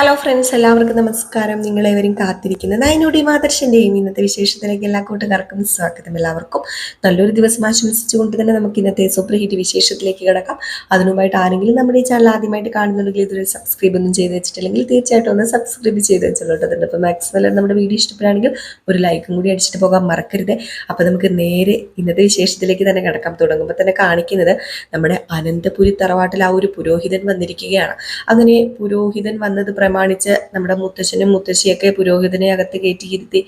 Hello friends എല്ലാവർക്കും നമസ്കാരം. നിങ്ങളേവരും കാത്തിരിക്കുന്ന നയനോടി മാതർശന്റെയും ഇന്നത്തെ വിശേഷത്തിലേക്ക് എല്ലാ കൂട്ടുകാർക്കും സ്വാഗതം എല്ലാവർക്കും. നല്ലൊരു ദിവസം ആശംസിച്ചുകൊണ്ട് തന്നെ നമുക്ക് ഇന്നത്തെ സൂപ്പർ ഹിറ്റ് വിശേഷത്തിലേക്ക് കിടക്കാം. അതിനുമായിട്ട് ആരെങ്കിലും നമ്മുടെ ഈ ചാനൽ ആദ്യമായിട്ട് കാണുന്നുണ്ടെങ്കിൽ ഇതൊരു സബ്സ്ക്രൈബ് ഒന്നും ചെയ്ത് വെച്ചിട്ടില്ലെങ്കിൽ തീർച്ചയായിട്ടും ഒന്ന് സബ്സ്ക്രൈബ് ചെയ്ത് വെച്ചിട്ടുണ്ട് അപ്പോൾ മാക്സിമം നമ്മുടെ വീഡിയോ ഇഷ്ടപ്പെടുകയാണെങ്കിൽ ഒരു ലൈക്കും കൂടി അടിച്ചിട്ട് പോകാൻ മറക്കരുത്. അപ്പോൾ നമുക്ക് നേരെ ഇന്നത്തെ വിശേഷത്തിലേക്ക് തന്നെ കിടക്കാം. തുടങ്ങുമ്പോൾ തന്നെ കാണിക്കുന്നത് നമ്മുടെ അനന്തപുരി തറവാട്ടിൽ ആ ഒരു പുരോഹിതൻ വന്നിരിക്കുകയാണ്. അങ്ങനെ പുരോഹിതൻ വന്നത് പ്രമാണിച്ച് നമ്മുടെ മുത്തശ്ശനും മുത്തശ്ശിയൊക്കെ പുരോഹിതനെ അകത്ത് കയറ്റിയിരുത്തി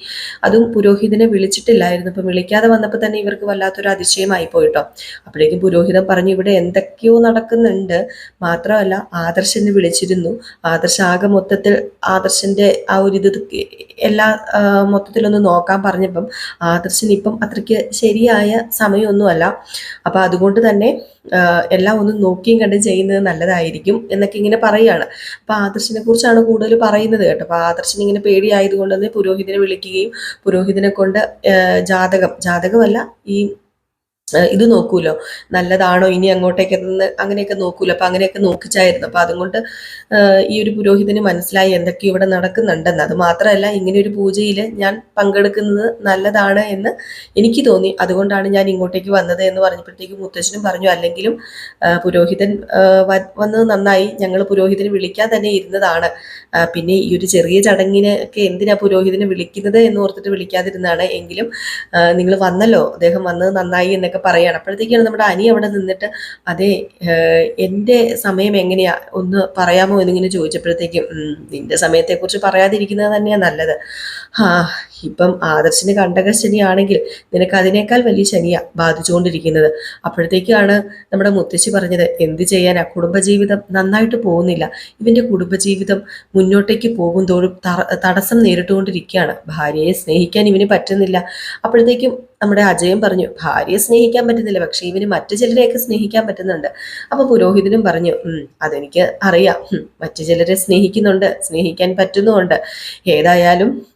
അതും പുരോഹിതനെ വിളിച്ചിട്ടില്ലായിരുന്നു. ഇപ്പം വിളിക്കാതെ വന്നപ്പോൾ തന്നെ ഇവർക്ക് വല്ലാത്തൊരു അതിശയമായി പോയിട്ടോ. അപ്പോഴേക്കും പുരോഹിതൻ പറഞ്ഞു ഇവിടെ എന്തൊക്കെയോ നടക്കുന്നുണ്ട്. മാത്രമല്ല ആദർശനെ വിളിച്ചിരുന്നു. ആദർശ ആകെ മൊത്തത്തിൽ ആദർശന്റെ ആ ഒരു ഇത് എല്ലാ മൊത്തത്തിലൊന്ന് നോക്കാൻ പറഞ്ഞപ്പം ആദർശൻ ഇപ്പം അത്രയ്ക്ക് ശരിയായ സമയമൊന്നുമല്ല. അപ്പം അതുകൊണ്ട് തന്നെ എല്ലാം ഒന്ന് നോക്കിയും കണ്ടും ചെയ്യുന്നത് നല്ലതായിരിക്കും എന്നൊക്കെ ഇങ്ങനെ പറയുകയാണ്. അപ്പൊ ആദർശിനെ കുറിച്ചാണ് കൂടുതൽ പറയുന്നത് കേട്ടോ. അപ്പൊ ആദർശൻ ഇങ്ങനെ പേടിയായതുകൊണ്ട് തന്നെ പുരോഹിതനെ വിളിക്കുകയും പുരോഹിതനെ കൊണ്ട് ജാതകം ജാതകമല്ല ഈ ഇത് നോക്കൂലോ? നല്ലതാണോ? ഇനി അങ്ങോട്ടേക്ക് അങ്ങനെയൊക്കെ നോക്കൂലോ? അപ്പൊ അങ്ങനെയൊക്കെ നോക്കിച്ചായിരുന്നു. അപ്പൊ അതുകൊണ്ട് ഈ ഒരു പുരോഹിതന് മനസ്സിലായി എന്തൊക്കെ ഇവിടെ നടക്കുന്നുണ്ടെന്ന്. അത് മാത്രമല്ല ഇങ്ങനെ ഒരു പൂജയിൽ ഞാൻ പങ്കെടുക്കുന്നത് നല്ലതാണ് എന്ന് എനിക്ക് തോന്നി. അതുകൊണ്ടാണ് ഞാൻ ഇങ്ങോട്ടേക്ക് വന്നത് എന്ന് പറഞ്ഞപ്പോഴത്തേക്ക് മുത്തശ്ശനും പറഞ്ഞു അല്ലെങ്കിലും പുരോഹിതൻ വന്നത് നന്നായി. ഞങ്ങൾ പുരോഹിതനെ വിളിക്കാൻ തന്നെ ഇരുന്നതാണ്. പിന്നെ ഈ ഒരു ചെറിയ ചടങ്ങിനൊക്കെ എന്തിനാ പുരോഹിതനെ വിളിക്കുന്നത് എന്ന് ഓർത്തിട്ട് വിളിക്കാതിരുന്നതാണ്. എങ്കിലും നിങ്ങൾ വന്നല്ലോ. അദ്ദേഹം വന്നത് നന്നായി എന്നൊക്കെ പറയാണ്. അപ്പോഴത്തേക്കാണ് നമ്മുടെ അനി അവിടെ നിന്നിട്ട് അതെ എന്റെ സമയം എങ്ങനെയാ? ഒന്ന് പറയാമോ? എന്നിങ്ങനെ ചോദിച്ചപ്പോഴത്തേക്കും നിന്റെ സമയത്തെക്കുറിച്ച് പറയാതിരിക്കുന്നത് തന്നെയാണ് നല്ലത്. ആ ഇപ്പം ആദർശിന് കണ്ടക ശനിയാണെങ്കിൽ നിനക്ക് അതിനേക്കാൾ വലിയ ശനിയാ ബാധിച്ചുകൊണ്ടിരിക്കുന്നത്. അപ്പോഴത്തേക്കാണ് നമ്മുടെ മുത്തശ്ശി പറഞ്ഞത് എന്ത് ചെയ്യാനാ? കുടുംബജീവിതം നന്നായിട്ട് പോകുന്നില്ല. ഇവന്റെ കുടുംബജീവിതം മുന്നോട്ടേക്ക് പോകും തോറും തടസ്സം നേരിട്ടുകൊണ്ടിരിക്കുകയാണ്. ഭാര്യയെ സ്നേഹിക്കാൻ ഇവന് പറ്റുന്നില്ല. അപ്പോഴത്തേക്കും നമ്മുടെ അജയൻ പറഞ്ഞു ഭാര്യയെ സ്നേഹിക്കാൻ പറ്റുന്നില്ല. പക്ഷെ ഇവന് മറ്റു ചിലരെയൊക്കെ സ്നേഹിക്കാൻ പറ്റുന്നുണ്ട്. അപ്പൊ പുരോഹിതനും പറഞ്ഞു അതെനിക്ക് അറിയാം. മറ്റു ചിലരെ സ്നേഹിക്കുന്നുണ്ട് സ്നേഹിക്കാൻ പറ്റുന്നുണ്ട് ഏതായാലും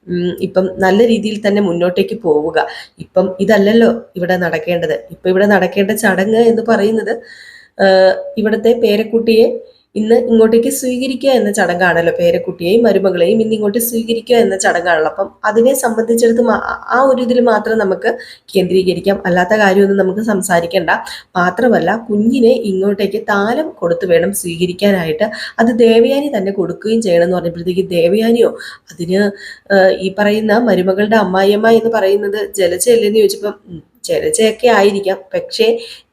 ഇപ്പം നല്ല രീതിയിൽ തന്നെ മുന്നോട്ടേക്ക് പോവുക. ഇപ്പം ഇതല്ലല്ലോ ഇവിടെ നടക്കേണ്ടത്. ഇപ്പം ഇവിടെ നടക്കേണ്ട ചടങ്ങ് എന്ന് പറയുന്നത് ഇവിടുത്തെ പേരക്കുട്ടിയെ ഇന്ന് ഇങ്ങോട്ടേക്ക് സ്വീകരിക്കുക എന്ന ചടങ്ങാണല്ലോ പേരക്കുട്ടിയെയും മരുമകളെയും ഇന്ന് ഇങ്ങോട്ട് സ്വീകരിക്കുക എന്ന ചടങ്ങാണല്ലോ. അപ്പം അതിനെ സംബന്ധിച്ചിടത്ത് ആ ഒരു ഇതിൽ മാത്രം നമുക്ക് കേന്ദ്രീകരിക്കാം. അല്ലാത്ത കാര്യമൊന്നും നമുക്ക് സംസാരിക്കേണ്ട. മാത്രമല്ല കുഞ്ഞിനെ ഇങ്ങോട്ടേക്ക് താലം കൊടുത്തു വേണം സ്വീകരിക്കാനായിട്ട്. അത് ദേവയാനി തന്നെ കൊടുക്കുകയും ചെയ്യണം എന്ന് പറഞ്ഞപ്പോഴത്തേക്ക് ദേവയാനിയോ അതിന് ഈ പറയുന്ന മരുമകളുടെ അമ്മായിയമ്മ എന്ന് പറയുന്നത് ജലജയല്ലെന്ന് ചോദിച്ചപ്പം ജലജയൊക്കെ ആയിരിക്കാം. പക്ഷേ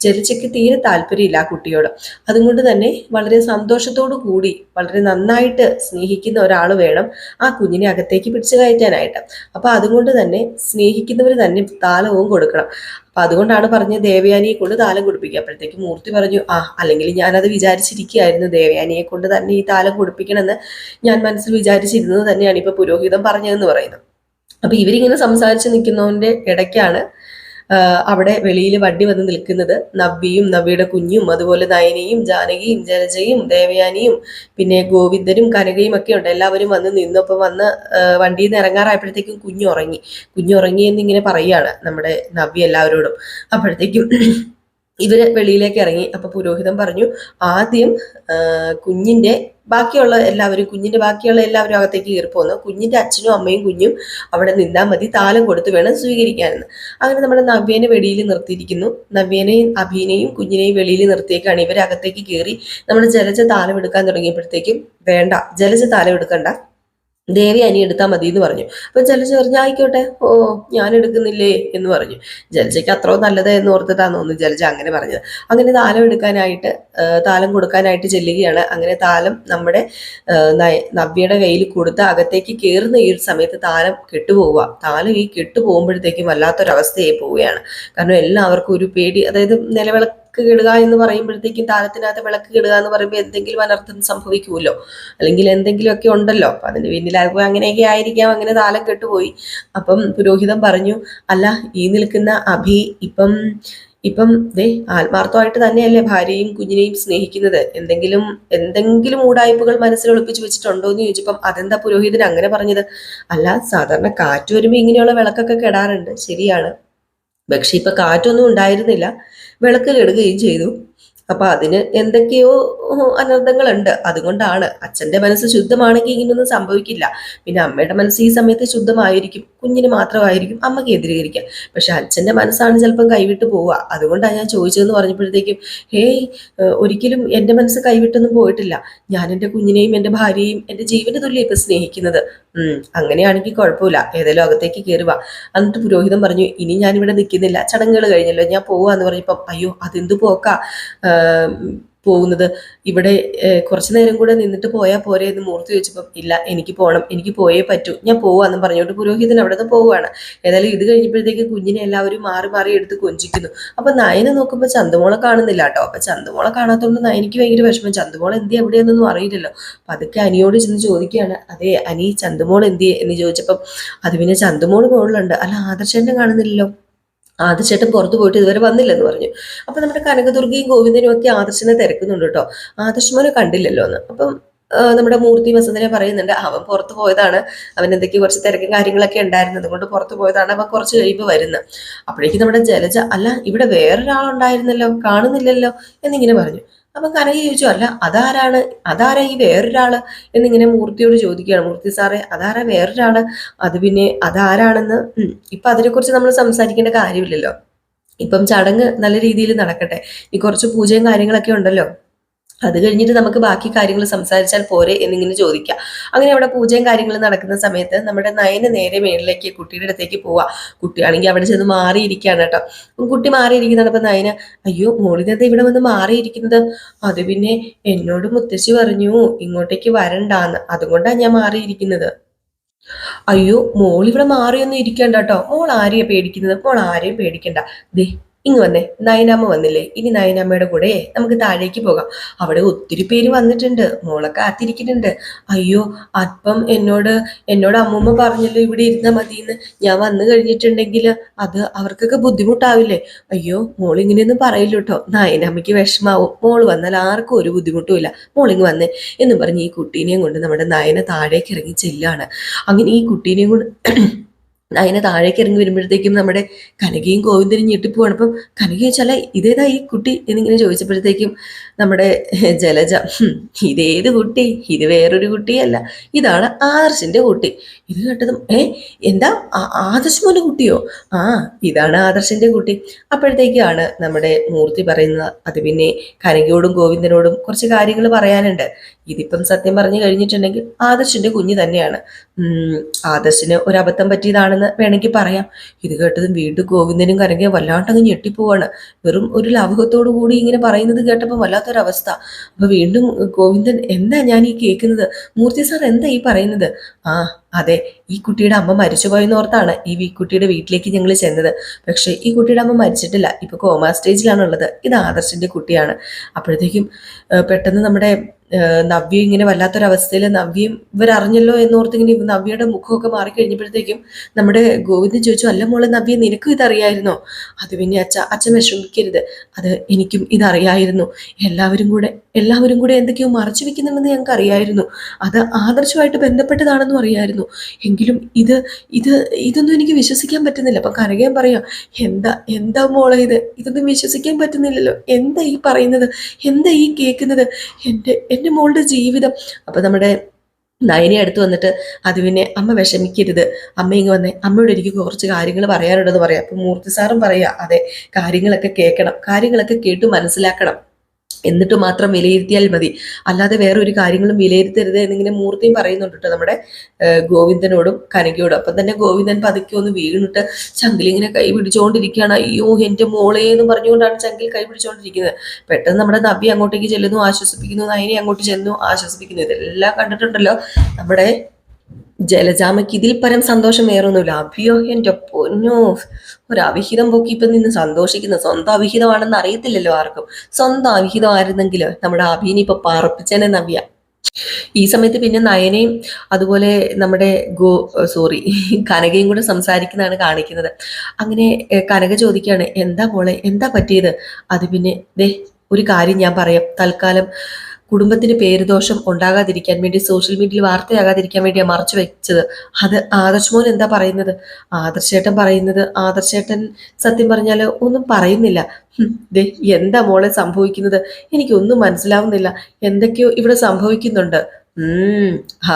ജലജയ്ക്ക് തീരെ താല്പര്യമില്ല ആ കുട്ടിയോട്. അതുകൊണ്ട് തന്നെ വളരെ സന്തോഷത്തോടു കൂടി വളരെ നന്നായിട്ട് സ്നേഹിക്കുന്ന ഒരാൾ വേണം ആ കുഞ്ഞിനെ അകത്തേക്ക് പിടിച്ചു കയറ്റാനായിട്ട്. അപ്പൊ അതുകൊണ്ട് തന്നെ സ്നേഹിക്കുന്നവർ തന്നെ താലവും കൊടുക്കണം. അപ്പൊ അതുകൊണ്ടാണ് പറഞ്ഞത് ദേവയാനിയെ കൊണ്ട് താലം കൊടുപ്പിക്കുക. അപ്പോഴത്തേക്ക് മൂർത്തി പറഞ്ഞു ആ അല്ലെങ്കിൽ ഞാനത് വിചാരിച്ചിരിക്കുകയായിരുന്നു ദേവയാനിയെ കൊണ്ട് തന്നെ ഈ താലം കൊടുപ്പിക്കണമെന്ന് ഞാൻ മനസ്സിൽ വിചാരിച്ചിരുന്നത് തന്നെയാണ് ഇപ്പൊ പുരോഹിതം പറഞ്ഞതെന്ന് പറയുന്നത്. അപ്പൊ ഇവരിങ്ങനെ സംസാരിച്ച് നിൽക്കുന്നതിന്റെ ഇടയ്ക്കാണ് അവിടെ വെളിയിൽ വണ്ടി വന്ന് നിൽക്കുന്നത് നവ്യയും നവ്യയുടെ കുഞ്ഞും അതുപോലെ നയനയും ജാനകിയും ജലജയും ദേവയാനിയും പിന്നെ ഗോവിന്ദനും കനകയും ഒക്കെ ഉണ്ട്. എല്ലാവരും വന്ന് നിന്നപ്പോൾ വന്ന് വണ്ടിയിൽ നിന്ന് ഇറങ്ങാറായപ്പോഴത്തേക്കും കുഞ്ഞുറങ്ങി. കുഞ്ഞുറങ്ങി എന്നിങ്ങനെ പറയുകയാണ് നമ്മുടെ നവ്യ എല്ലാവരോടും. അപ്പോഴത്തേക്കും ഇവർ വെളിയിലേക്ക് ഇറങ്ങി. അപ്പൊ പുരോഹിതൻ പറഞ്ഞു ആദ്യം കുഞ്ഞിന്റെ ബാക്കിയുള്ള എല്ലാവരും കുഞ്ഞിന്റെ ബാക്കിയുള്ള എല്ലാവരും അകത്തേക്ക് കയറി പോന്നു. കുഞ്ഞിന്റെ അച്ഛനും അമ്മയും കുഞ്ഞും അവിടെ നിന്നാൽ മതി താലം കൊടുത്ത് വേണം സ്വീകരിക്കാനെന്ന്. അങ്ങനെ നമ്മുടെ നവ്യനെ വെളിയിൽ നിർത്തിയിരിക്കുന്നു. നവ്യനെയും അഭിനെയും കുഞ്ഞിനെയും വെളിയിൽ നിർത്തിയേക്കാണ് ഇവർ അകത്തേക്ക് കയറി. നമ്മുടെ ജലജ താലം എടുക്കാൻ തുടങ്ങിയപ്പോഴത്തേക്കും വേണ്ട ജലജ താലം എടുക്കണ്ട. ദേവി അനി എടുത്താൽ മതി എന്ന് പറഞ്ഞു. അപ്പൊ ജലജ പറഞ്ഞു ആയിക്കോട്ടെ. ഓ ഞാൻ എടുക്കുന്നില്ലേ? എന്ന് പറഞ്ഞു. ജലജയ്ക്ക് അത്ര നല്ലത് എന്ന് ഓർത്തിട്ടാന്ന് തോന്നുന്നു ജലജ അങ്ങനെ പറഞ്ഞത്. അങ്ങനെ താലം എടുക്കാനായിട്ട് താലം കൊടുക്കാനായിട്ട് ചെല്ലുകയാണ്. അങ്ങനെ താലം നമ്മുടെ നവ്യയുടെ കയ്യിൽ കൊടുത്ത് അകത്തേക്ക് കയറുന്ന ഈ ഒരു സമയത്ത് താലം കെട്ടുപോവുക. താലം ഈ കെട്ടുപോകുമ്പോഴത്തേക്കും വല്ലാത്തൊരവസ്ഥയായി പോവുകയാണ്. കാരണം എല്ലാവർക്കും ഒരു പേടി. അതായത് നിലവിളക്ക് കിടുക എന്ന് പറയുമ്പോഴത്തേക്കും താരത്തിനകത്ത് വിളക്ക് കിടുക എന്ന് പറയുമ്പോൾ എന്തെങ്കിലും അനർത്ഥം സംഭവിക്കുമല്ലോ? അല്ലെങ്കിൽ എന്തെങ്കിലുമൊക്കെ ഉണ്ടല്ലോ? അപ്പൊ അതിന്റെ പിന്നിലാകുമ്പോൾ അങ്ങനെയൊക്കെ ആയിരിക്കാം. അങ്ങനെ താലം കെട്ടുപോയി. അപ്പം പുരോഹിതം പറഞ്ഞു അല്ല ഈ നിൽക്കുന്ന അഭി ഇപ്പം ഇപ്പം ദേ ആത്മാർത്ഥമായിട്ട് തന്നെയല്ലേ ഭാര്യയും കുഞ്ഞിനെയും സ്നേഹിക്കുന്നത്? എന്തെങ്കിലും എന്തെങ്കിലും ഊടായ്പകൾ മനസ്സിൽ ഒളിപ്പിച്ച് വെച്ചിട്ടുണ്ടോ എന്ന് ചോദിച്ചപ്പം അതെന്താ പുരോഹിതൻ അങ്ങനെ പറഞ്ഞത്? അല്ല സാധാരണ കാറ്റ് വരുമ്പോൾ ഇങ്ങനെയുള്ള വിളക്കൊക്കെ കെടാറുണ്ട്. ശരിയാണ്. പക്ഷെ ഇപ്പൊ കാറ്റൊന്നും ഉണ്ടായിരുന്നില്ല. വിളക്ക് കെടുകയും ചെയ്തു. അപ്പൊ അതിന് എന്തൊക്കെയോ അനർത്ഥങ്ങളുണ്ട്. അതുകൊണ്ടാണ് അച്ഛന്റെ മനസ്സ് ശുദ്ധമാണെങ്കിൽ ഇങ്ങനൊന്നും സംഭവിക്കില്ല. പിന്നെ അമ്മയുടെ മനസ്സ് ഈ സമയത്ത് ശുദ്ധമായിരിക്കും. കുഞ്ഞിന് മാത്രമായിരിക്കും അമ്മ കേന്ദ്രീകരിക്കുക പക്ഷെ അച്ഛന്റെ മനസ്സാണ് ചിലപ്പം കൈവിട്ട് പോവുക. അതുകൊണ്ടാണ് ഞാൻ ചോദിച്ചതെന്ന് പറഞ്ഞപ്പോഴത്തേക്കും ഹേയ് ഒരിക്കലും എന്റെ മനസ്സ് കൈവിട്ടൊന്നും പോയിട്ടില്ല. ഞാൻ എന്റെ കുഞ്ഞിനെയും എന്റെ ഭാര്യയെയും എന്റെ ജീവന് തുല്യം ഇപ്പം സ്നേഹിക്കുന്നത് അങ്ങനെയാണെങ്കിൽ കുഴപ്പമില്ല. ഏതായാലും അകത്തേക്ക് കയറുക എന്നിട്ട് പുരോഹിതൻ പറഞ്ഞു ഇനി ഞാനിവിടെ നിൽക്കുന്നില്ല. ചടങ്ങുകൾ കഴിഞ്ഞല്ലോ. ഞാൻ പോവാന്ന് പറഞ്ഞപ്പം അയ്യോ അതെന്ത് പോക്കാ? പോകുന്നത്. ഇവിടെ കുറച്ചു നേരം കൂടെ നിന്നിട്ട് പോയാൽ പോരെ എന്ന് മൂർത്തി ചോദിച്ചപ്പം ഇല്ല എനിക്ക് പോകണം എനിക്ക് പോയേ പറ്റൂ. ഞാൻ പോവാന്ന് പറഞ്ഞുകൊണ്ട് പുരോഹിതൻ അവിടെ നിന്ന് പോവുകയാണ്. ഏതായാലും ഇത് കഴിഞ്ഞപ്പോഴത്തേക്ക് കുഞ്ഞിനെ എല്ലാവരും മാറി മാറി എടുത്ത് കൊഞ്ചിക്കുന്നു. അപ്പൊ നയനെ നോക്കുമ്പോൾ ചന്തുമോളെ കാണുന്നില്ല കേട്ടോ. അപ്പൊ ചന്തുമോളെ കാണാത്തതുകൊണ്ട് നയനിക്ക് ഭയങ്കര വിഷമം. ചന്തുമോൾ എന്തി എവിടെയെന്നൊന്നും അറിയില്ലല്ലോ. അപ്പൊ അതൊക്കെ അനിയോട് ചെന്ന് ചോദിക്കുകയാണ്. അതെ അനി ചന്തുമോൾ എന്തി എന്ന് ചോദിച്ചപ്പം അത് പിന്നെ ചന്തുമോൾ മുകളിലുണ്ട് അല്ല ആദർശനെ കാണുന്നില്ലല്ലോ. ആദർശേട്ടൻ പുറത്തു പോയിട്ട് ഇതുവരെ വന്നില്ലെന്ന് പറഞ്ഞു. അപ്പൊ നമ്മുടെ കനകദുർഗയും ഗോവിന്ദനും ഒക്കെ ആദർശനെ തിരക്കുന്നുണ്ട് കേട്ടോ. ആദർശമോനെ കണ്ടില്ലല്ലോ എന്ന്. അപ്പം നമ്മുടെ മൂർത്തി വസന്തനെ പറയുന്നുണ്ട് അവൻ പുറത്തു പോയതാണ്. അവൻ എന്തൊക്കെ കുറച്ച് തിരക്കും കാര്യങ്ങളൊക്കെ ഉണ്ടായിരുന്നത് അതുകൊണ്ട് പുറത്തു പോയതാണ്. അവൻ കുറച്ച് കഴിയുമ്പോൾ വരുന്നത് അപ്പോഴേക്കും നമ്മുടെ ജലജ അല്ല ഇവിടെ വേറൊരാളുണ്ടായിരുന്നല്ലോ. കാണുന്നില്ലല്ലോ. എന്നിങ്ങനെ പറഞ്ഞു. അപ്പൊ കനക ചോദിച്ചു അല്ല അതാരാണ്? അതാരാ ഈ വേറൊരാൾ? എന്നിങ്ങനെ മൂർത്തിയോട് ചോദിക്കുകയാണ്. മൂർത്തി സാറേ അതാരാ വേറൊരാൾ? അത് പിന്നെ അതാരാണെന്ന്? ഇപ്പൊ അതിനെക്കുറിച്ച് നമ്മൾ സംസാരിക്കേണ്ട കാര്യമില്ലല്ലോ. ഇപ്പം ചടങ്ങ് നല്ല രീതിയിൽ നടക്കട്ടെ. ഈ കുറച്ച് പൂജയും കാര്യങ്ങളൊക്കെ ഉണ്ടല്ലോ. അത് കഴിഞ്ഞിട്ട് നമുക്ക് ബാക്കി കാര്യങ്ങൾ സംസാരിച്ചാൽ പോരെ എന്നിങ്ങനെ ചോദിക്കാം. അങ്ങനെ അവിടെ പൂജയും കാര്യങ്ങളും നടക്കുന്ന സമയത്ത് നമ്മുടെ നയന് നേരെ മേളിലേക്ക് കുട്ടിയുടെ അടുത്തേക്ക് പോവാ. കുട്ടിയാണെങ്കിൽ അവിടെ ചെന്ന് മാറിയിരിക്കുകയാണ് കേട്ടോ. കുട്ടി മാറിയിരിക്കുന്നത് അപ്പൊ നയന് അയ്യോ മോളിനെന്താ ഇവിടെ വന്ന് മാറിയിരിക്കുന്നത്? അത് പിന്നെ എന്നോട് മുത്തശ്ശി പറഞ്ഞു ഇങ്ങോട്ടേക്ക് വരണ്ടാന്ന്. അതുകൊണ്ടാണ് ഞാൻ മാറിയിരിക്കുന്നത്. അയ്യോ മോൾ മാറിയൊന്നും ഇരിക്കണ്ട കേട്ടോ. മോൾ ആരെയാ പേടിക്കുന്നത്? മോൾ ആരെയും പേടിക്കണ്ട. ദേ ഇങ്ങ് വന്നേ. നയനാമ വന്നില്ലേ? ഇനി നയനാമയുടെ കൂടെ നമുക്ക് താഴേക്ക് പോകാം. അവിടെ ഒത്തിരി പേര് വന്നിട്ടുണ്ട്. മോളെ കാത്തിരിക്കുന്നുണ്ട്. അയ്യോ അപ്പം എന്നോട് എന്നോട് അമ്മൂമ്മ പറഞ്ഞല്ലോ ഇവിടെ ഇരുന്നാ മതിയെന്ന്. ഞാൻ വന്നു കഴിഞ്ഞിട്ടുണ്ടെങ്കിൽ അത് അവർക്കൊക്കെ ബുദ്ധിമുട്ടാവില്ലേ? അയ്യോ മോൾ ഇങ്ങനെയൊന്നും പറയില്ല കേട്ടോ. നയനാമയ്ക്ക് വിഷമാവും. മോൾ വന്നാൽ ആർക്കും ഒരു ബുദ്ധിമുട്ടുമില്ല മോളിങ് വന്നേ. എന്ന് പറഞ്ഞ് ഈ കുട്ടീനെയും കൊണ്ട് നമ്മുടെ നയന താഴേക്ക് ഇറങ്ങി ചെല്ലാണ്. അങ്ങനെ ഈ കുട്ടീനെയും കൊണ്ട് നയന താഴേക്ക് ഇറങ്ങി വരുമ്പോഴത്തേക്കും നമ്മുടെ കനകയും ഗോവിന്ദനും ഞെട്ടിപ്പോവാണ്. അപ്പം കനക ചോദിച്ചാൽ ഇതേതാ ഈ കുട്ടി എന്നിങ്ങനെ ചോദിച്ചപ്പോഴത്തേക്കും നമ്മുടെ ജലജ "ഹും, ഇതേത് കുട്ടി? ഇത് വേറൊരു കുട്ടിയല്ല. ഇതാണ് ആദർശിന്റെ കുട്ടി. ഇത് കേട്ടതും ഏ എന്താ? ആദർശ് കുട്ടിയോ ആ ഇതാണ് ആദർശന്റെ കുട്ടി. അപ്പോഴത്തേക്കാണ് നമ്മുടെ മൂർത്തി പറയുന്നത്. അത് പിന്നെ കനകയോടും ഗോവിന്ദനോടും കുറച്ച് കാര്യങ്ങൾ പറയാനുണ്ട്. ഇതിപ്പം സത്യം പറഞ്ഞു കഴിഞ്ഞിട്ടുണ്ടെങ്കിൽ ആദർശിന്റെ കുഞ്ഞ് തന്നെയാണ്. ആദർശിന് ഒരു അബദ്ധം പറ്റിയതാണെന്ന് വേണമെങ്കിൽ പറയാം. ഇത് കേട്ടതും വീണ്ടും ഗോവിന്ദനും കനകയും വല്ലാണ്ടങ്ങ് ഞെട്ടിപ്പോവാണ്. വെറും ഒരു ലാഭത്തോടു കൂടി ഇങ്ങനെ പറയുന്നത് കേട്ടപ്പോൾ വല്ലാത്തൊരവസ്ഥ. അപ്പോൾ വീണ്ടും ഗോവിന്ദൻ എന്താ ഞാൻ ഈ കേൾക്കുന്നത്? മൂർത്തി സാർ എന്താ ഈ പറയുന്നത്? ആ അതെ ഈ കുട്ടിയുടെ അമ്മ മരിച്ചുപോയെന്ന് ഓർത്താണ് ഈ കുട്ടിയുടെ വീട്ടിലേക്ക് ഞങ്ങൾ ചെന്നത്. പക്ഷേ ഈ കുട്ടിയുടെ അമ്മ മരിച്ചിട്ടില്ല. ഇപ്പോൾ കോമാ സ്റ്റേജിലാണുള്ളത് ഇത് ആദർശിന്റെ കുട്ടിയാണ്. അപ്പോഴത്തേക്കും പെട്ടെന്ന് നമ്മുടെ നവ്യ ഇങ്ങനെ വല്ലാത്തൊരവസ്ഥയിൽ നവ്യം ഇവരറിഞ്ഞല്ലോ എന്നോർത്ത് ഇങ്ങനെ നവ്യയുടെ മുഖമൊക്കെ മാറിക്കഴിഞ്ഞപ്പോഴത്തേക്കും നമ്മുടെ ഗോവിന്ദൻ ചോദിച്ചു അല്ല മോളെ നവ്യ നിനക്കും ഇതറിയായിരുന്നോ? അത് പിന്നെ അച്ഛ അച്ഛൻ വിഷമിക്കരുത്. അത് എനിക്കും ഇതറിയായിരുന്നു. എല്ലാവരും കൂടെ എല്ലാവരും കൂടെ എന്തൊക്കെയോ മറച്ചു വെക്കുന്നുണ്ടെന്ന് ഞങ്ങൾക്ക് അറിയായിരുന്നു. അത് ആദർശമായിട്ട് ബന്ധപ്പെട്ടതാണെന്നും അറിയായിരുന്നു. എങ്കിലും ഇത് ഇത് ഇതൊന്നും എനിക്ക് വിശ്വസിക്കാൻ പറ്റുന്നില്ല. അപ്പം കരകയും പറയാം എന്താ എന്താ മോളെ ഇത്? ഇതൊന്നും വിശ്വസിക്കാൻ പറ്റുന്നില്ലല്ലോ. എന്താ ഈ പറയുന്നത്? എന്താ ഈ കേൾക്കുന്നത്? എന്റെ എന്റെ മോളുടെ ജീവിതം. അപ്പം നമ്മുടെ നയനെ അടുത്ത് വന്നിട്ട് അത് പിന്നെ അമ്മ വിഷമിക്കരുത്. അമ്മ ഇങ്ങ് വന്നേ. അമ്മയോട് എനിക്ക് കുറച്ച് കാര്യങ്ങൾ പറയാനുണ്ടെന്ന് പറയാം. അപ്പം മൂർത്തി സാറും പറയാ അതെ കാര്യങ്ങളൊക്കെ കേൾക്കണം. കാര്യങ്ങളൊക്കെ കേട്ട് മനസ്സിലാക്കണം. എന്നിട്ട് മാത്രം വിലയിരുത്തിയാൽ മതി. അല്ലാതെ വേറെ ഒരു കാര്യങ്ങളും വിലയിരുത്തരുത് എന്നിങ്ങനെ മൂർത്തിയും പറയുന്നുണ്ട് കേട്ടോ നമ്മുടെ ഗോവിന്ദനോടും കനകയോടും. അപ്പം തന്നെ ഗോവിന്ദൻ പതുക്കെ ഒന്ന് വീണിട്ട് ചങ്കിലിങ്ങനെ കൈ പിടിച്ചുകൊണ്ടിരിക്കുകയാണ് അയ്യോ എന്റെ മോളെ എന്ന് പറഞ്ഞുകൊണ്ടാണ് ചങ്കിൽ കൈ പിടിച്ചുകൊണ്ടിരിക്കുന്നത് പെട്ടെന്ന് നമ്മുടെ നബി അങ്ങോട്ടേക്ക് ചെല്ലുന്നു ആശ്വസിപ്പിക്കുന്നു നയനെ അങ്ങോട്ട് ചെന്നു ആശ്വസിപ്പിക്കുന്നു. ഇതെല്ലാം കണ്ടിട്ടുണ്ടല്ലോ നമ്മുടെ ജലജാമയ്ക്ക് ഇതിൽ പരം സന്തോഷം വേറൊന്നുമില്ല അഭിയോ എന്റെ പൊന്നോ. ഒരു അവിഹിതം പൊക്കി ഇപ്പം നിന്ന് സന്തോഷിക്കുന്ന. സ്വന്തം അവിഹിതമാണെന്ന് അറിയത്തില്ലല്ലോ ആർക്കും. സ്വന്തം അവിഹിതമായിരുന്നെങ്കിൽ നമ്മുടെ അഭിനി ഇപ്പൊ പാർപ്പിച്ചേനെ നവ്യ. ഈ സമയത്ത് പിന്നെ നയനയും അതുപോലെ നമ്മുടെ ഗോ സോറി കനകയും കൂടെ സംസാരിക്കുന്നതാണ് കാണിക്കുന്നത്. അങ്ങനെ കനക ചോദിക്കുകയാണ് എന്താ പോളെ എന്താ പറ്റിയത്? അത് പിന്നെ ദേ ഒരു കാര്യം ഞാൻ പറയാം. തൽക്കാലം കുടുംബത്തിന് പേരുദോഷം ഉണ്ടാകാതിരിക്കാൻ വേണ്ടി സോഷ്യൽ മീഡിയയിൽ വാർത്തയാകാതിരിക്കാൻ വേണ്ടിയാണ് മറച്ചു വെച്ചത്. അത് ആദർശ് മോൻ എന്താ പറയുന്നത്? ആദർശേട്ടൻ പറയുന്നത് ആദർശേട്ടൻ സത്യം പറഞ്ഞാൽ ഒന്നും പറയുന്നില്ല. ദേ എന്താ മോളെ സംഭവിക്കുന്നത്? എനിക്കൊന്നും മനസ്സിലാവുന്നില്ല. എന്തൊക്കെയോ ഇവിടെ സംഭവിക്കുന്നുണ്ട്.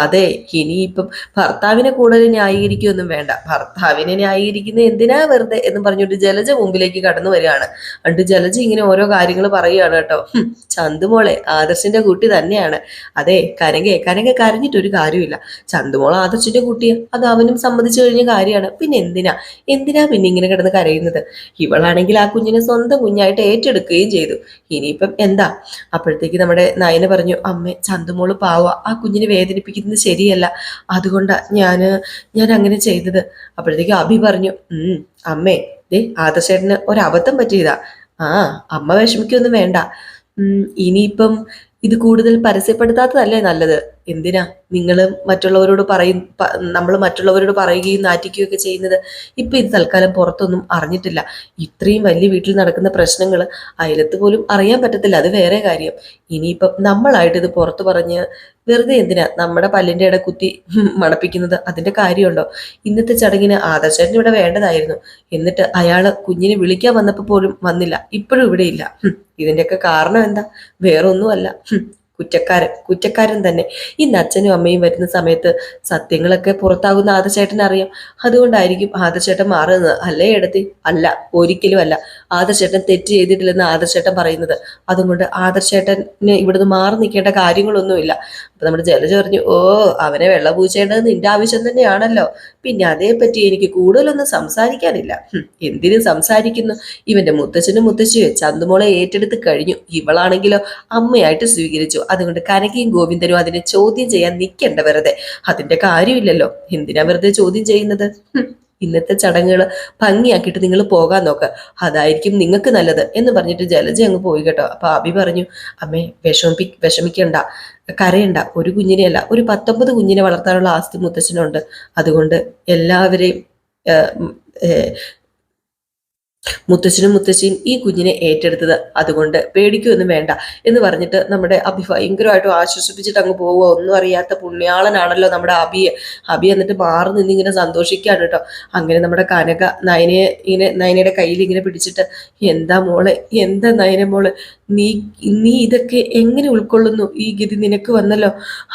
അതെ ഇനിയിപ്പം ഭർത്താവിനെ കൂടുതൽ ന്യായീകരിക്കുകയൊന്നും വേണ്ട. ഭർത്താവിനെ ന്യായീകരിക്കുന്ന എന്തിനാ വെറുതെ എന്ന് പറഞ്ഞുകൊണ്ട് ജലജ മുമ്പിലേക്ക് കടന്നു വരികയാണ്. അണ്ട് ജലജ ഇങ്ങനെ ഓരോ കാര്യങ്ങൾ പറയുകയാണ് കേട്ടോ. ചന്തുമോളെ ആദർശിന്റെ കുട്ടി തന്നെയാണ്. അതെ കനകെ കനക കരഞ്ഞിട്ടൊരു കാര്യമില്ല. ചന്തുമോൾ ആദർശിന്റെ കുട്ടിയാ. അത് അവനും സമ്മതിച്ചു കഴിഞ്ഞ കാര്യമാണ്. പിന്നെ എന്തിനാ? എന്തിനാ പിന്നെ ഇങ്ങനെ കിടന്ന് കരയുന്നത്? ഇവളാണെങ്കിൽ ആ കുഞ്ഞിനെ സ്വന്തം കുഞ്ഞായിട്ട് ഏറ്റെടുക്കുകയും ചെയ്തു. ഇനിയിപ്പം എന്താ? അപ്പോഴത്തേക്ക് നമ്മുടെ നയന പറഞ്ഞു അമ്മേ ചന്തുമോൾ പാവ. ആ കുഞ്ഞിനെ വേദനിപ്പിക്കുന്നത് ശരിയല്ല. അതുകൊണ്ട് ഞാൻ ഞാൻ അങ്ങനെ ചെയ്തത്. അപ്പോഴത്തേക്ക് അഭി പറഞ്ഞു അമ്മേ ദേ ആദർശേട്ടന് ഒരബദ്ധം പറ്റിയതാ. ആ അമ്മ വിഷമിക്കൊന്നും വേണ്ട. ഇനിയിപ്പം ഇത് കൂടുതൽ പരസ്യപ്പെടുത്താത്തതല്ലേ നല്ലത്? എന്തിനാ നിങ്ങൾ മറ്റുള്ളവരോട് പറയും നമ്മൾ മറ്റുള്ളവരോട് പറയുകയും നാറ്റിക്കുകയും ഒക്കെ ചെയ്യുന്നത്? ഇപ്പം ഇത് തൽക്കാലം പുറത്തൊന്നും അറിഞ്ഞിട്ടില്ല. ഇത്രയും വലിയ വീട്ടിൽ നടക്കുന്ന പ്രശ്നങ്ങൾ അയലത്ത് പോലും അറിയാൻ പറ്റത്തില്ല. അത് വേറെ കാര്യം. ഇനിയിപ്പം നമ്മളായിട്ട് ഇത് പുറത്തു പറഞ്ഞ് വെറുതെ എന്തിനാ നമ്മുടെ പല്ലിന്റെ ഇട കുത്തി മണപ്പിക്കുന്നത്? അതിന്റെ കാര്യമുണ്ടോ? ഇന്നത്തെ ചടങ്ങിന് ആദർശേട്ടൻ ഇവിടെ വേണ്ടതായിരുന്നു. എന്നിട്ട് അയാൾ കുഞ്ഞിനെ വിളിക്കാൻ വന്നപ്പോൾ പോലും വന്നില്ല. ഇപ്പോഴും ഇവിടെ ഇല്ല. ഹും, ഇതിന്റെയൊക്കെ കാരണം എന്താ? വേറൊന്നുമല്ല. കുറ്റക്കാരൻ കുറ്റക്കാരൻ തന്നെ. ഈ അച്ഛനും അമ്മയും വരുന്ന സമയത്ത് സത്യങ്ങളൊക്കെ പുറത്താകുന്ന ആദർശേട്ടൻ അറിയാം. അതുകൊണ്ടായിരിക്കും ആദർശേട്ടൻ മാറുന്നത്. അല്ലേ എടുത്തി അല്ല ഒരിക്കലും അല്ല. ആദർശേട്ടൻ തെറ്റ് ചെയ്തിട്ടില്ലെന്ന് ആദർശേട്ടൻ പറയുന്നത്. അതുകൊണ്ട് ആദർശേട്ടന് ഇവിടുന്ന് മാറി നിൽക്കേണ്ട കാര്യങ്ങളൊന്നുമില്ല. അപ്പൊ നമ്മുടെ ജലജ പറഞ്ഞു ഓ അവനെ വെള്ളം പൂച്ചേണ്ടത് നിന്റെ ആവശ്യം തന്നെയാണല്ലോ. പിന്നെ അതേപ്പറ്റി എനിക്ക് കൂടുതലൊന്നും സംസാരിക്കാനില്ല. എന്തിനും സംസാരിക്കുന്നു? ഇവന്റെ മുത്തച്ഛനും മുത്തശ്ശിയോ ചന്തുമോളെ ഏറ്റെടുത്ത് കഴിഞ്ഞു. ഇവളാണെങ്കിലോ അമ്മയായിട്ട് സ്വീകരിച്ചു. അതുകൊണ്ട് കനകയും ഗോവിന്ദനും അതിനെ ചോദ്യം ചെയ്യാൻ നിൽക്കേണ്ട വെറുതെ. അതിന്റെ കാര്യമില്ലല്ലോ. എന്തിനാ വെറുതെ ചോദ്യം ചെയ്യുന്നത്? ഇന്നത്തെ ചടങ്ങുകൾ ഭംഗിയാക്കിയിട്ട് നിങ്ങൾ പോകാൻ നോക്ക്. അതായിരിക്കും നിങ്ങൾക്ക് നല്ലത് എന്ന് പറഞ്ഞിട്ട് ജലജ അങ്ങ് പോയി കേട്ടോ. അപ്പൊ അഭി പറഞ്ഞു അമ്മേ വിഷമിപ്പി വിഷമിക്കണ്ട. കരയണ്ട. ഒരു കുഞ്ഞിനെയല്ല ഒരു പത്തൊമ്പത് കുഞ്ഞിനെ വളർത്താനുള്ള ആസ്തി മുത്തച്ഛനുണ്ട്. അതുകൊണ്ട് എല്ലാവരെയും മുത്തച്ഛനും മുത്തശ്ശിയും ഈ കുഞ്ഞിനെ ഏറ്റെടുത്തത് അതുകൊണ്ട് പേടിക്കൊന്നും വേണ്ട എന്ന് പറഞ്ഞിട്ട് നമ്മുടെ അഭി ഭയങ്കരമായിട്ട് ആശ്വസിപ്പിച്ചിട്ട് അങ്ങ് പോവുക. ഒന്നും അറിയാത്ത പുണ്യാളനാണല്ലോ നമ്മുടെ അഭിയെ അഭി എന്നിട്ട് മാറി നിന്നിങ്ങനെ സന്തോഷിക്കുകയാണ് കേട്ടോ. അങ്ങനെ നമ്മുടെ കനക നയനയെ ഇങ്ങനെ നയനയുടെ കയ്യിൽ ഇങ്ങനെ പിടിച്ചിട്ട് എന്താ മോളെ? എന്താ നയന മോൾ? നീ നീ ഇതൊക്കെ എങ്ങനെ ഉൾക്കൊള്ളുന്നു? ഈ ഗതി നിനക്ക് വന്നല്ലോ.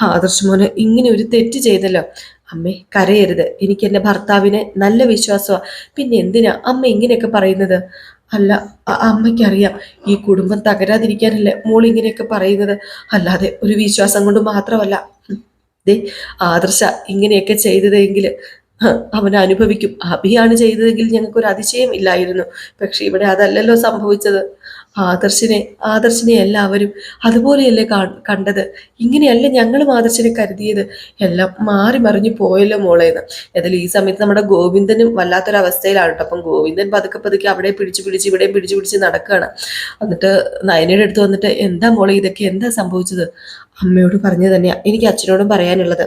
ആദർശ് മോനെ ഇങ്ങനെ ഒരു തെറ്റ് ചെയ്തല്ലോ. അമ്മേ കരയരുത്. എനിക്ക് എന്റെ ഭർത്താവിന് നല്ല വിശ്വാസമാണ് പിന്നെ എന്തിനാ അമ്മ ഇങ്ങനെയൊക്കെ പറയുന്നത്? അല്ല അമ്മയ്ക്കറിയാം. ഈ കുടുംബം തകരാതിരിക്കാനല്ലേ മോൾ ഇങ്ങനെയൊക്കെ പറയുന്നത്. അല്ലാതെ ഒരു വിശ്വാസം കൊണ്ട് മാത്രമല്ല. ദേ ആദർശ ഇങ്ങനെയൊക്കെ ചെയ്തതെങ്കിൽ അവൻ അനുഭവിക്കും. അഭിയാണ് ചെയ്തതെങ്കിൽ ഞങ്ങൾക്ക് ഒരു അതിശയം ഇല്ലായിരുന്നു. പക്ഷെ ഇവിടെ അതല്ലല്ലോ സംഭവിച്ചത്. ആദർശിനെ ആദർശിനെ എല്ലാവരും അതുപോലെയല്ലേ കണ്ടത്? ഇങ്ങനെയല്ല ഞങ്ങളും ആദർശിനെ കരുതിയത്? എല്ലാം മാറി മറിഞ്ഞു പോയല്ലോ മോളേന്ന്. ഏതായാലും ഈ സമയത്ത് നമ്മുടെ ഗോവിന്ദനും വല്ലാത്തൊരവസ്ഥയിലാണ് കേട്ടോ. അപ്പം ഗോവിന്ദൻ പതുക്കെ പതുക്കെ അവിടെ പിടിച്ച് പിടിച്ച് ഇവിടെയും പിടിച്ച് പിടിച്ച് നടക്കുകയാണ്. എന്നിട്ട് നയനയുടെ അടുത്ത് വന്നിട്ട് എന്താ മോളെ ഇതൊക്കെ? എന്താ സംഭവിച്ചത്? അമ്മയോട് പറഞ്ഞു തന്നെയാണ് എനിക്ക് അച്ഛനോടും പറയാനുള്ളത്.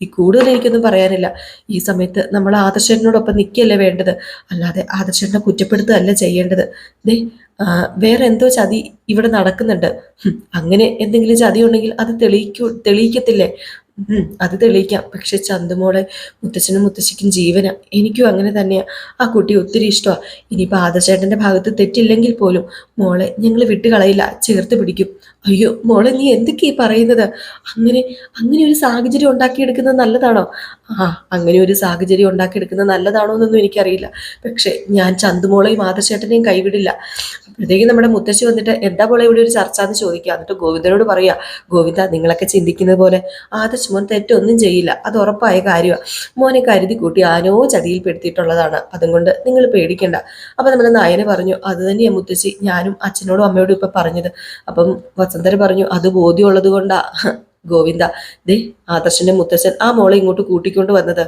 ഈ കൂടുതൽ എനിക്കൊന്നും പറയാനില്ല. ഈ സമയത്ത് നമ്മൾ ആദർശനോടൊപ്പം നിൽക്കുകയല്ലേ വേണ്ടത്? അല്ലാതെ ആദർശനെ കുറ്റപ്പെടുത്തുകയല്ല ചെയ്യേണ്ടത്. ദേ വേറെ എന്തോ ചതി ഇവിടെ നടക്കുന്നുണ്ട്. അങ്ങനെ എന്തെങ്കിലും ചതി ഉണ്ടെങ്കിൽ അത് തെളിയിക്കൂ തെളിയിക്കത്തില്ലേ? അത് തെളിയിക്കാം. പക്ഷെ ചന്തുമോളെ മുത്തച്ഛനും മുത്തശ്ശിക്കും ജീവന. എനിക്കും അങ്ങനെ തന്നെയാ. ആ കുട്ടി ഒത്തിരി ഇഷ്ടമാണ് ഇനിയിപ്പോൾ ആദർശേട്ടന്റെ ഭാഗത്ത് തെറ്റില്ലെങ്കിൽ പോലും മോളെ ഞങ്ങൾ വിട്ടുകളയില്ല. ചേർത്ത് പിടിക്കും. അയ്യോ മോളെ നീ എന്തൊക്കെയാ പറയുന്നത്? അങ്ങനെ അങ്ങനെ ഒരു സാഹചര്യം ഉണ്ടാക്കിയെടുക്കുന്നത് നല്ലതാണോ? ആ അങ്ങനെ ഒരു സാഹചര്യം ഉണ്ടാക്കിയെടുക്കുന്നത് നല്ലതാണോ എന്നൊന്നും എനിക്കറിയില്ല. പക്ഷെ ഞാൻ ചന്തുമോളെയും ആദർശേട്ടനെയും കൈവിടില്ല. അപ്പോഴത്തേക്കും നമ്മുടെ മുത്തശ്ശി വന്നിട്ട് എന്താ പോലെ ഇവിടെ ഒരു ചർച്ച എന്ന് ചോദിക്കുക? എന്നിട്ട് ഗോവിന്ദനോട് പറയാ ഗോവിന്ദ നിങ്ങളൊക്കെ ചിന്തിക്കുന്നത് പോലെ ആദർശ് മോൻ തെറ്റൊന്നും ചെയ്യില്ല. അത് ഉറപ്പായ കാര്യമാണ് മോനെ കരുതി കൂട്ടി ആനോ ചതിയിൽപ്പെടുത്തിയിട്ടുള്ളതാണ് അതുകൊണ്ട് നിങ്ങൾ പേടിക്കണ്ട. അപ്പം നമ്മുടെ നായനെ പറഞ്ഞു അത് തന്നെയാണ് മുത്തശ്ശി. ഞാനും അച്ഛനോടും അമ്മയോടും ഇപ്പം പറഞ്ഞത്. അപ്പം വസന്തര പറഞ്ഞു അത് ബോധ്യമുള്ളത് കൊണ്ടാ. ഗോവിന്ദ ദേ ആദർശന്റെ മുത്തശ്ശൻ ആ മോളെ ഇങ്ങോട്ട് കൂട്ടിക്കൊണ്ട് വന്നത്.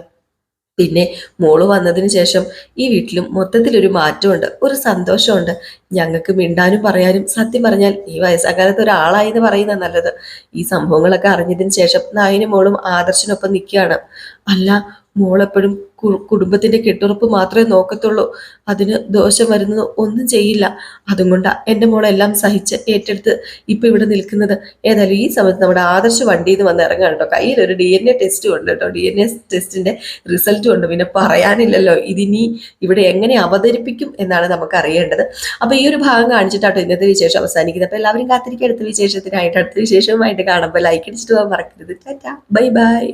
പിന്നെ മോൾ വന്നതിന് ശേഷം ഈ വീട്ടിലും മൊത്തത്തിലൊരു മാറ്റമുണ്ട് ഒരു സന്തോഷമുണ്ട്. ഞങ്ങൾക്ക് മിണ്ടാനും പറയാനും സത്യം പറഞ്ഞാൽ ഈ വയസ്സാകാലത്ത് ഒരാളായി എന്ന് പറയുന്ന നല്ലത്. ഈ സംഭവങ്ങളൊക്കെ അറിഞ്ഞതിന് ശേഷം നായനും മോളും ആദർശനൊപ്പം നിൽക്കുകയാണ്. അല്ല മോളെപ്പോഴും കുടുംബത്തിന്റെ കെട്ടുറപ്പ് മാത്രമേ നോക്കത്തുള്ളൂ. അതിന് ദോഷം വരുന്നത് ഒന്നും ചെയ്യില്ല. അതും കൊണ്ടാ എന്റെ മോളെല്ലാം സഹിച്ച് ഏറ്റെടുത്ത് ഇപ്പൊ ഇവിടെ നിൽക്കുന്നത്. ഏതായാലും ഈ സമയത്ത് നമ്മുടെ ആദർശ വണ്ടിയിൽ നിന്ന് വന്ന് ഇറങ്ങാൻ കേട്ടോ. കയ്യിൽ ഒരു ഡി എൻ എ ടെസ്റ്റും ഉണ്ട് കേട്ടോ. ഡി എൻ എ ടെസ്റ്റിന്റെ റിസൾട്ടും ഉണ്ട്. പിന്നെ പറയാനില്ലല്ലോ. ഇതിനി ഇവിടെ എങ്ങനെ അവതരിപ്പിക്കും എന്നാണ് നമുക്ക് അറിയേണ്ടത്. അപ്പൊ ഈ ഒരു ഭാഗം കാണിച്ചിട്ടാട്ടോ ഇന്നത്തെ വിശേഷം അവസാനിക്കുന്നത്. അപ്പോൾ എല്ലാവരും കാത്തിരിക്കുക അടുത്ത വിശേഷത്തിനായിട്ട് അടുത്ത വിശേഷവുമായിട്ട് കാണുമ്പോൾ ലൈക്ക് അടിച്ചിട്ട് പോകാൻ മറക്കരുത്. Bye bye.